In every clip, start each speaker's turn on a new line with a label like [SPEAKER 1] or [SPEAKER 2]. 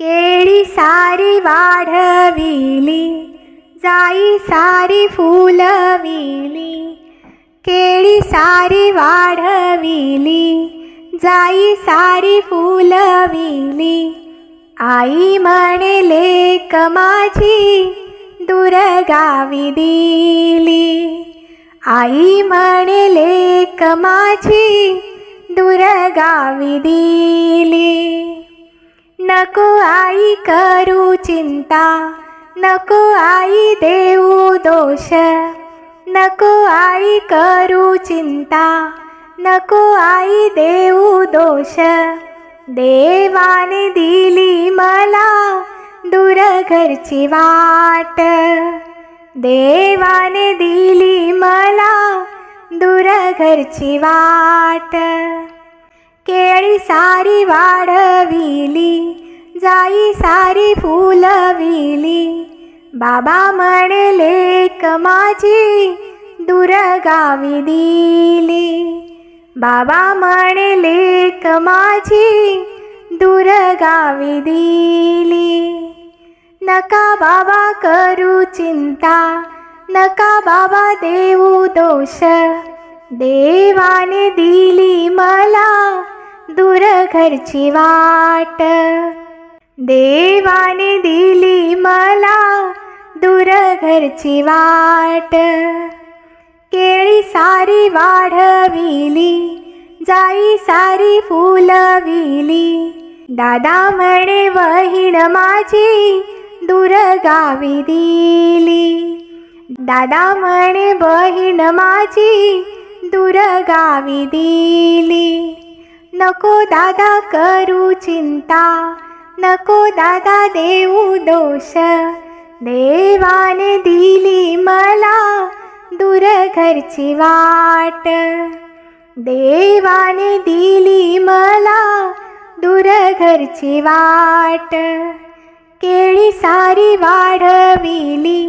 [SPEAKER 1] केळी सारी वाढविली जाई सारी फुलविली. केळी सारी वाढविली जाई सारी फुलविली. आई म्हणे लेक माझी दुर्गावी दिली. आई म्हणे लेक माझी दुर्गावी दिली. नको आई करू चिंता नको आई देऊ दोष नको आई करू चिंता नको आई देऊ दोष. देवाने दिली मला दूर घरची वाट देवाने दिली मला दूर घरची वाट. केळी सारी वाढविली जाई सारी फुलविली बाबा म्हणले लेक माझी दुर्गावी दिली बाबा म्हणले लेक माझी दुर्गावी दिली नका बाबा करू चिंता नका बाबा देऊ दोष. देवाने दिली मला दूर घरची वाट. देवाने दिली मला दूर घरची वाट. केळी सारी वाढविली जाई सारी फुलविली. दादा म्हणे वहीण माझी दुर्गावी दिली. दादा म्हणे बहीण माझी दुर्गावी दिली. नको दादा करू चिंता नको दादा देऊ दोष. देवाने दिली मला दूर घरची वाट. देवाने दिली मला दूर घरची वाट. केळी सारी वाढविली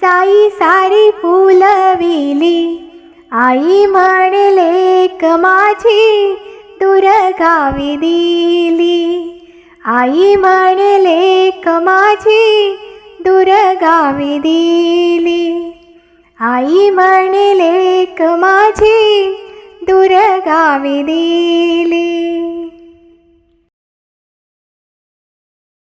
[SPEAKER 1] चाई सारी फुलविली. आई म्हणले लेक माझी गावी दिली. आई म्हणले कमाजी दुरगावी दुर्गावी दिली. आई म्हणले कमाजी दुरगावी दुर्गावी दिली.